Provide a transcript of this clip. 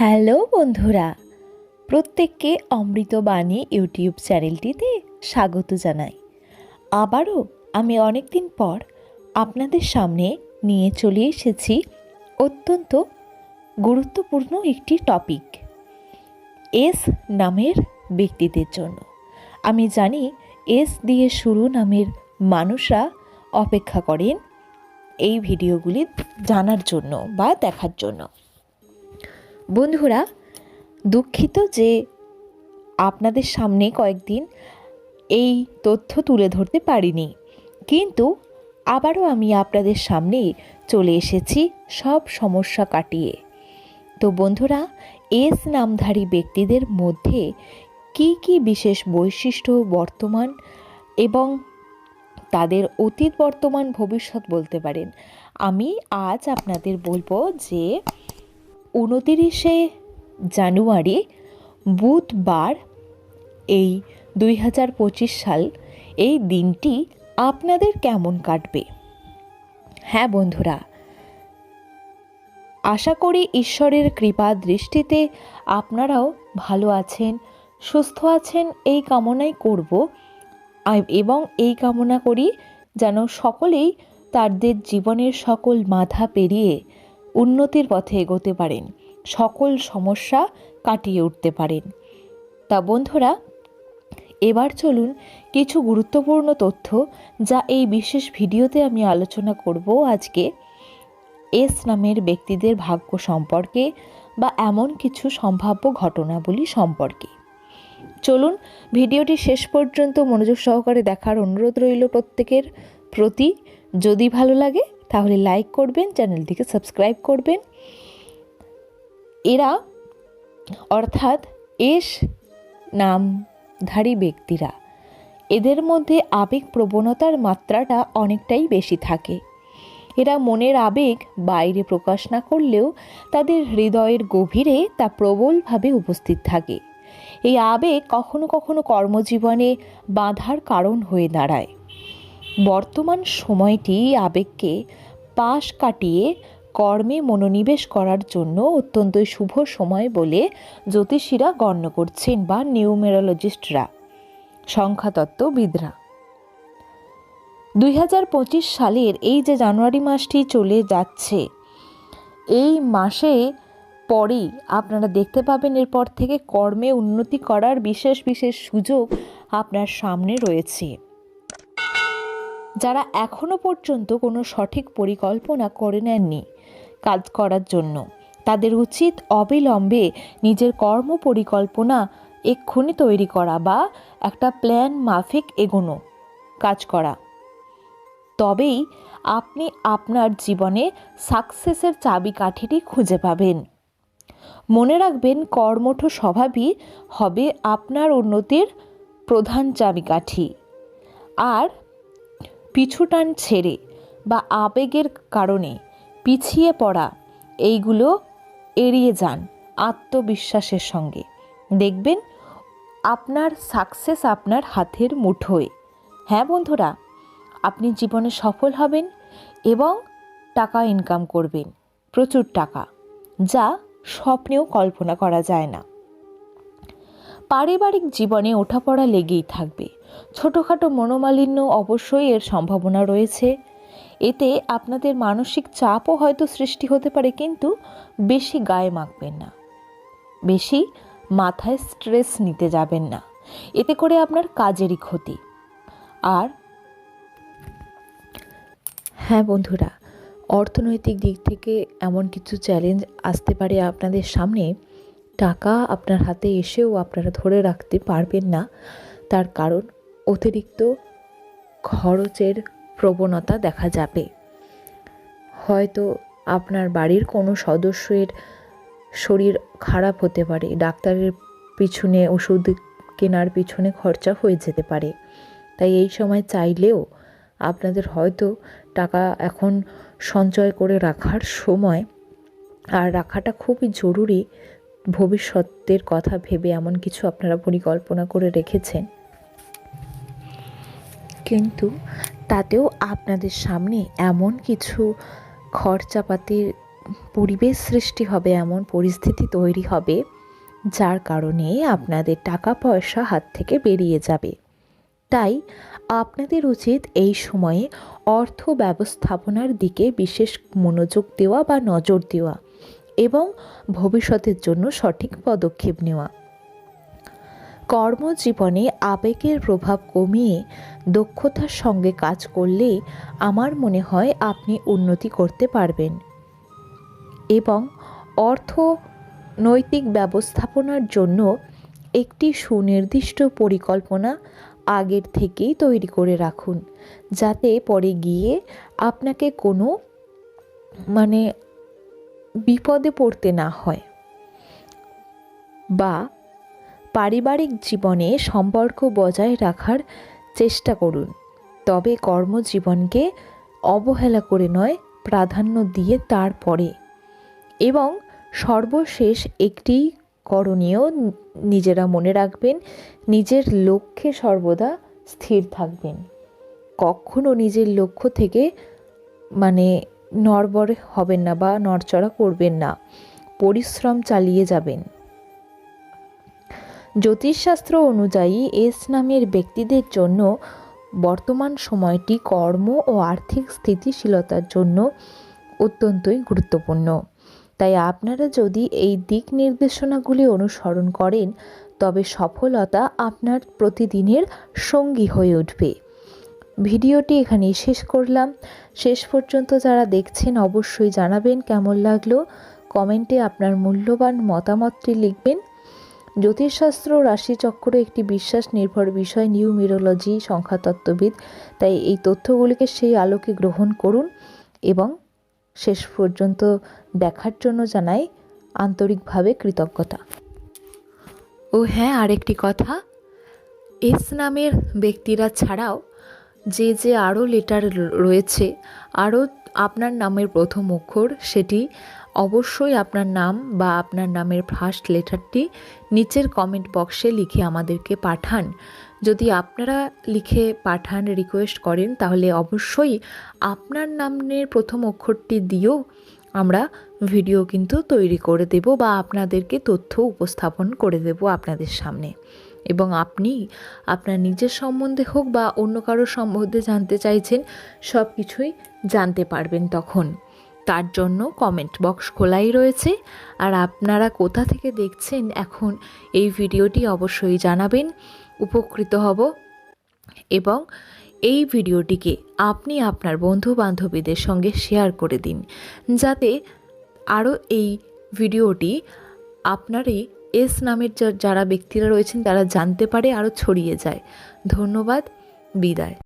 Hello বন্ধুরা, প্রত্যেককে অমৃতবাণী YouTube চ্যানেলটিতে স্বাগত জানাই। আবারও আমি অনেক দিন পর আপনাদের সামনে নিয়ে চলে এসেছি অত্যন্ত গুরুত্বপূর্ণ একটি টপিক, এস নামের ব্যক্তিদের জন্য। আমি জানি এস দিয়ে শুরু নামের মানুষরা অপেক্ষা করেন এই ভিডিওগুলি জানার জন্য বা দেখার জন্য। বন্ধুরা, দুঃখিত যে আপনাদের সামনে কয়েকদিন এই তথ্য তুলে ধরতে পারিনি, কিন্তু আবারও আমি আপনাদের সামনে চলে এসেছি সব সমস্যা কাটিয়ে। তো বন্ধুরা, এস নামধারী ব্যক্তিদের মধ্যে কি কি বিশেষ বৈশিষ্ট্য বর্তমান এবং তাদের অতীত বর্তমান ভবিষ্যৎ বলতে পারেন, আমি আজ আপনাদের বলব যে উনতিরিশে জানুয়ারি, বুধবার এই দুই হাজার পঁচিশ সাল এই দিনটি আপনাদের কেমন কাটবে? হ্যাঁ বন্ধুরা, আশা করি ঈশ্বরের কৃপা দৃষ্টিতে আপনারাও ভালো আছেন, সুস্থ আছেন। এই কামনাই করব এবং এই কামনা করি যেন সকলেই তাদের জীবনের সকল বাধা পেরিয়ে উন্নতির পথে এগোতে পারেন, সকল সমস্যা কাটিয়ে উঠতে পারেন। তা বন্ধুরা, এবার চলুন কিছু গুরুত্বপূর্ণ তথ্য যা এই বিশেষ ভিডিওতে আমি আলোচনা করব আজকে। এস নামের ব্যক্তিদের ভাগ্য সম্পর্কে বা এমন কিছু সম্ভাব্য ঘটনাবলী সম্পর্কে। চলুন ভিডিওটি শেষ পর্যন্ত মনোযোগ সহকারে দেখার অনুরোধ রইল প্রত্যেকের প্রতি। যদি ভালো লাগে তাহলে লাইক করবেন চ্যানেলটিকে সাবস্ক্রাইব করবেন। এরা, অর্থাৎ এস নামধারী ব্যক্তিরা, এদের মধ্যে আবেগ প্রবণতার মাত্রাটা অনেকটাই বেশি থাকে। এরা মনের আবেগ বাইরে প্রকাশ না করলেও তাদের হৃদয়ের গভীরে তা প্রবলভাবে উপস্থিত থাকে। এই আবেগ কখনো কখনো কর্মজীবনে বাধার কারণ হয়ে দাঁড়ায়। বর্তমান সময়টি আবেগকে পাশ কাটিয়ে কর্মে মনোনিবেশ করার জন্য অত্যন্ত শুভ সময় বলে জ্যোতিষীরা গণ্য করছেন বা নিউমেরোলজিস্টরা। সংখ্যাতত্ত্ববিদরা দুই হাজার পঁচিশ সালের এই যে জানুয়ারি মাসটি চলে যাচ্ছে, এই মাসে পরেই আপনারা দেখতে পাবেন এরপর থেকে কর্মে উন্নতি করার বিশেষ বিশেষ সুযোগ আপনার সামনে রয়েছে। যারা এখনও পর্যন্ত কোনো সঠিক পরিকল্পনা করে নেননি কাজ করার জন্য। তাদের উচিত অবিলম্বে নিজের কর্ম পরিকল্পনা এক্ষুনি তৈরি করা বা একটা প্ল্যান মাফিক এগোনো, কাজ করা। তবেই আপনি আপনার জীবনে সাকসেসের চাবিকাঠিটি খুঁজে পাবেন। মনে রাখবেন, কর্মঠ স্বভাবই হবে আপনার উন্নতির প্রধান চাবিকাঠি। আর পিছুটান ছেড়ে বা আবেগের কারণে পিছিয়ে পড়া, এইগুলো এড়িয়ে যান আত্মবিশ্বাসের সঙ্গে। দেখবেন, আপনার সাকসেস আপনার হাতের মুঠোয়। হ্যাঁ বন্ধুরা, আপনি জীবনে সফল হবেন এবং টাকা ইনকাম করবেন, প্রচুর টাকা, যা স্বপ্নেও কল্পনা করা যায় না। পারিবারিক জীবনে ওঠাপড়া লেগেই থাকবে। ছোটোখাটো মনোমালিন্য অবশ্যই এর সম্ভাবনা রয়েছে। এতে আপনাদের মানসিক চাপও হয়তো সৃষ্টি হতে পারে, কিন্তু বেশি গায়ে মাখবেন না। বেশি মাথায় স্ট্রেস নিতে যাবেন না। এতে করে আপনার কাজেরই ক্ষতি। আর হ্যাঁ বন্ধুরা, অর্থনৈতিক দিক থেকে এমন কিছু চ্যালেঞ্জ আসতে পারে আপনাদের সামনে। টাকা আপনার হাতে এসেও আপনারা ধরে রাখতে পারবেন না। তার কারণ অতিরিক্ত খরচের প্রবণতা দেখা যাবে। হয়তো আপনার বাড়ির কোনো সদস্যের শরীর খারাপ হতে পারে, ডাক্তারের পিছনে, ওষুধ কেনার পিছনে খরচা হয়ে যেতে পারে। তাই এই সময় চাইলেও আপনাদের হয়তো টাকা এখন সঞ্চয় করে রাখার সময়, আর রাখাটা খুবই জরুরি। ভবিষ্যতের কথা ভেবে এমন কিছু আপনারা পরিকল্পনা করে রেখেছেন। কিন্তু তাতেও আপনাদের সামনে এমন কিছু খরচাপাতির পরিবেশ সৃষ্টি হবে, এমন পরিস্থিতি তৈরি হবে, যার কারণে আপনাদের টাকা পয়সা হাত থেকে বেরিয়ে যাবে। তাই আপনাদের উচিত এই সময়ে অর্থ ব্যবস্থাপনার দিকে বিশেষ মনোযোগ দেওয়া বা নজর দেওয়া এবং ভবিষ্যতের জন্য সঠিক পদক্ষেপ নেওয়া। কর্মজীবনে আবেগের প্রভাব কমিয়ে দক্ষতার সঙ্গে কাজ করলে আমার মনে হয় আপনি উন্নতি করতে পারবেন। এবং অর্থ নৈতিক ব্যবস্থাপনার জন্য একটি সুনির্দিষ্ট পরিকল্পনা আগের থেকেই তৈরি করে রাখুন, যাতে পরে গিয়ে আপনাকে কোনো মানে বিপদে পড়তে না হয়। বা পারিবারিক জীবনে সম্পর্ক বজায় রাখার চেষ্টা করুন। তবে কর্মজীবনকে অবহেলা করে নয়, প্রাধান্য দিয়ে তারপরে। এবং সর্বশেষ একটি করণীয় নিজেরা মনে রাখবেন, নিজের লক্ষ্যে সর্বদা স্থির থাকবেন। কখনো নিজের লক্ষ্য থেকে মানে নড়বড়ে হবেন না বা নড়চড়া করবেন না। পরিশ্রম চালিয়ে যাবেন। জ্যোতিষশাস্ত্র অনুযায়ী এস নামের ব্যক্তিদের জন্য বর্তমান সময়টি কর্ম ও আর্থিক স্থিতিশীলতার জন্য অত্যন্তই গুরুত্বপূর্ণ। তাই আপনারা যদি এই দিক নির্দেশনাগুলি অনুসরণ করেন, তবে সফলতা আপনার প্রতিদিনের সঙ্গী হয়ে উঠবে। ভিডিওটি এখানেই শেষ করলাম। শেষ পর্যন্ত যারা দেখছেন অবশ্যই জানাবেন কেমন লাগল। কমেন্টে আপনার মূল্যবান মতামতটি লিখবেন। জ্যোতিষশাস্ত্র রাশিচক্র একটি বিশ্বাস নির্ভর বিষয় নিউমিরোলজি সংখ্যাতত্ত্ববিদ। তাই এই তথ্যগুলিকে সেই আলোকে গ্রহণ করুন এবং শেষ পর্যন্ত দেখার জন্য জানাই আন্তরিকভাবে কৃতজ্ঞতা। ও হ্যাঁ আরেকটি কথা। এস নামের ব্যক্তিরা ছাড়াও যে যে আরও লেটার রয়েছে, আরও আপনার নামের প্রথম অক্ষর সেটি অবশ্যই আপনার নাম বা আপনার নামের ফার্স্ট লেটারটি নিচের কমেন্ট বক্সে লিখে আমাদেরকে পাঠান। যদি আপনারা লিখে পাঠান রিকোয়েস্ট করেন, তাহলে অবশ্যই আপনার নামের প্রথম অক্ষরটি দিয়েও আমরা ভিডিও কিন্তু তৈরি করে দেব বা আপনাদেরকে তথ্য উপস্থাপন করে দেব আপনাদের সামনে। এবং আপনি আপনার নিজের সম্বন্ধে হোক বা অন্য কারোর সম্বন্ধে জানতে চাইছেন সব কিছুই জানতে পারবেন তখন। তার জন্য কমেন্ট বক্স খোলাই রয়েছে। আর আপনারা কোথা থেকে দেখছেন এখন এই ভিডিওটি অবশ্যই জানাবেন। উপকৃত হব এবং এই ভিডিওটিকে আপনি আপনার বন্ধু বান্ধবীদের সঙ্গে শেয়ার করে দিন। যাতে আরও এই ভিডিওটি আপনারই এস নামের যারা ব্যক্তিরা রয়েছেন তারা জানতে পারে, আরও ছড়িয়ে যায়। ধন্যবাদ, বিদায়।